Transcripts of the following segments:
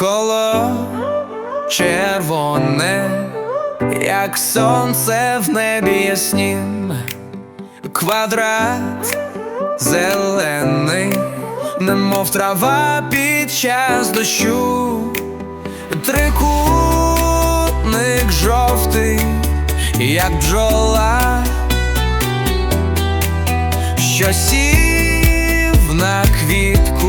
Коло червоне, як сонце в небі яснім, квадрат зелений, немов трава під час дощу, трикутник жовтий, як бджола, що сів на квітку,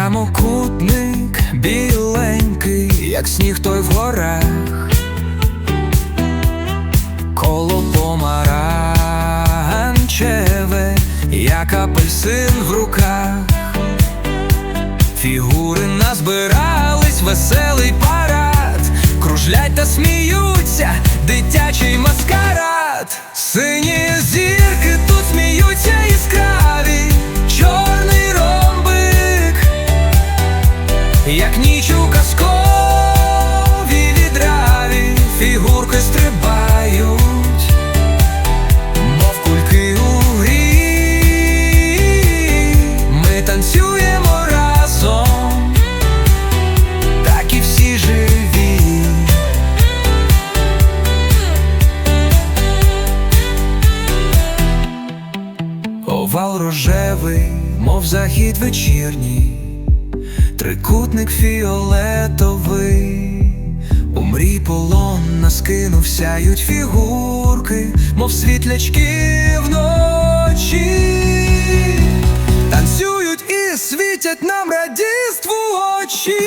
Прямокутник біленький, як сніг той в горах, коло помаранчеве, як апельсин в руках, фігури назбирались, веселий парад, кружлять та сміються, дитячий маскарад, сині Овал рожевий, мов захід вечірній. Трикутник фіолетовий, у мрій полон скинув сяють фігурки, мов світлячки вночі, танцюють і світять нам радіству очі,